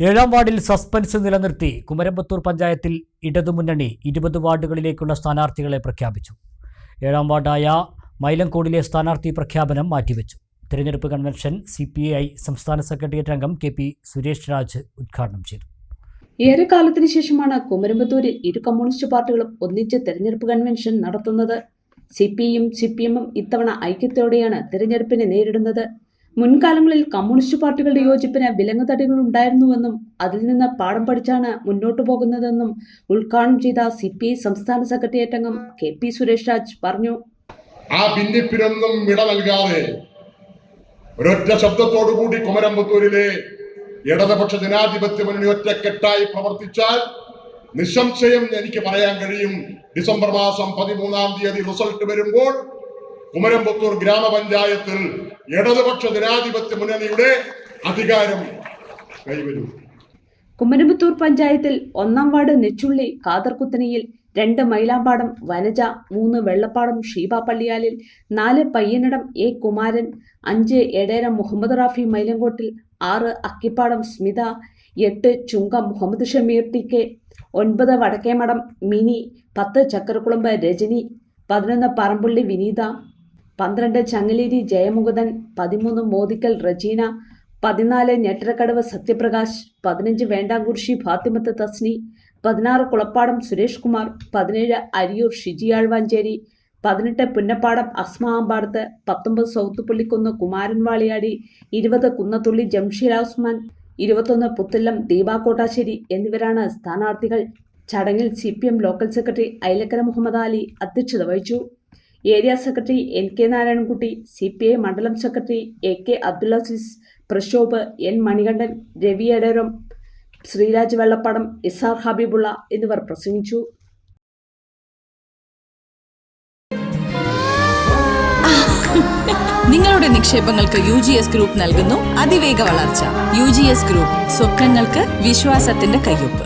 ഏഴാം വാർഡിൽ സസ്പെൻസ് നിലനിർത്തി കുമരമ്പത്തൂർ പഞ്ചായത്തിൽ ഇടതുമുന്നണി ഇരുപത് വാർഡുകളിലേക്കുള്ള സ്ഥാനാർത്ഥികളെ പ്രഖ്യാപിച്ചു. ഏഴാം വാർഡായ മൈലങ്കോടിലെ സ്ഥാനാർത്ഥി പ്രഖ്യാപനം മാറ്റിവെച്ചു. തിരഞ്ഞെടുപ്പ് കൺവെൻഷൻ സി പി ഐ സംസ്ഥാന സെക്രട്ടേറിയറ്റ് അംഗം കെ പി സുരേഷ് രാജ് ഉദ്ഘാടനം ചെയ്തു. ഏറെക്കാലത്തിന് ശേഷമാണ് കുമരമ്പത്തൂരിൽ ഇരു കമ്മ്യൂണിസ്റ്റ് പാർട്ടികളും ഒന്നിച്ച് തെരഞ്ഞെടുപ്പ് കൺവെൻഷൻ നടത്തുന്നത്. സി പി ഐയും സി പി എമ്മും ഇത്തവണ ഐക്യത്തോടെയാണ് തെരഞ്ഞെടുപ്പിനെ നേരിടുന്നത്. മുൻകാലങ്ങളിൽ കമ്മ്യൂണിസ്റ്റ് പാർട്ടികളുടെ യോജിപ്പിന് വിലങ്ങുതടികൾ ഉണ്ടായിരുന്നുവെന്നും അതിൽ നിന്ന് പാഠം പഠിച്ചാണ് മുന്നോട്ടു പോകുന്നതെന്നും ഉദ്ഘാടനം ചെയ്ത സി പി ഐ സംസ്ഥാന സെക്രട്ടേറിയറ്റ് അംഗം കെ പി സുരേഷ് രാജ് പറഞ്ഞു. ആ ഭിന്നിപ്പിനൊന്നും വിട നൽകാതെ ഒരൊറ്റ ശബ്ദത്തോടു കൂടി കുമരമ്പത്തൂരിലെ ഇടതുപക്ഷ ജനാധിപത്യ മുന്നണി ഒറ്റക്കെട്ടായി പ്രവർത്തിച്ചാൽ നിസ്സംശയം എനിക്ക് പറയാൻ കഴിയും. ഡിസംബർ മാസം പതിമൂന്നാം തീയതി റിസൾട്ട് വരുമ്പോൾ കുമരമ്പത്തൂർ ഗ്രാമപഞ്ചായത്തിൽ ഇടതുപക്ഷ ജനാധിപത്യ മുന്നണിയുടെ അധികാരം കൈവരും. കുമരമ്പത്തൂർ പഞ്ചായത്തിൽ ഒന്നാം വാർഡ് നെച്ചുള്ളി കാതർകുത്തനയിൽ രണ്ട് മൈലാമ്പാടം വനജ മൂന്ന് വെള്ളപ്പാടം ഷീബ പള്ളിയാലിൽ നാല് പയ്യനടം എ കുമാരൻ അഞ്ച് എടേര മുഹമ്മദ് റാഫി മൈലങ്കോട്ടിൽ ആറ് അക്കിപ്പാടം സ്മിത എട്ട് ചുങ്ക മുഹമ്മദ് ഷമീർ ടി കെ ഒൻപത് വടക്കേമഠം മിനി പത്ത് ചക്കരക്കുളമ്പ് രജനി പതിനൊന്ന് പറമ്പുള്ളി വിനീത പന്ത്രണ്ട് ചങ്ങലേരി ജയമുകുതൻ പതിമൂന്ന് മോദിക്കൽ റജീന പതിനാല് ഞെട്ടരക്കടവ് സത്യപ്രകാശ് പതിനഞ്ച് വേണ്ടാങ്കുറിശി ഫാത്തിമത്ത് തസ്നി പതിനാറ് കുളപ്പാടം സുരേഷ് കുമാർ പതിനേഴ് അരിയൂർ ഷിജി ആഴ്വാഞ്ചേരി പതിനെട്ട് പുന്നപ്പാടം അസ്മ ആമ്പാടത്ത് പത്തൊമ്പത് സൗത്ത് പുള്ളിക്കുന്ന് കുമാരൻ വാളിയാടി ഇരുപത് കുന്നത്തുള്ളി ജംഷീർ ഉസ്മാൻ ഇരുപത്തൊന്ന് പുത്തല്ലം ദീപാ കോട്ടാശ്ശേരി എന്നിവരാണ് സ്ഥാനാർത്ഥികൾ. ചടങ്ങിൽ C local secretary Ailakkara Muhammad Ali അധ്യക്ഷത വഹിച്ചു. Area secretary N K Narayanankutty C P I മണ്ഡലം secretary A K Abdul Aziz Prashobh N Manikandan Ravi Edaram Sreeraj Vellappadam Isar Habibullah എന്നിവർ പ്രസംഗിച്ചു. നിങ്ങളുടെ നിക്ഷേപങ്ങൾക്ക് യു ജി എസ് ഗ്രൂപ്പ് നൽകുന്നു അതിവേഗ വളർച്ച. യു ജി എസ് ഗ്രൂപ്പ് സ്വപ്നങ്ങൾക്ക് വിശ്വാസത്തിന്റെ കയ്യൊപ്പ്.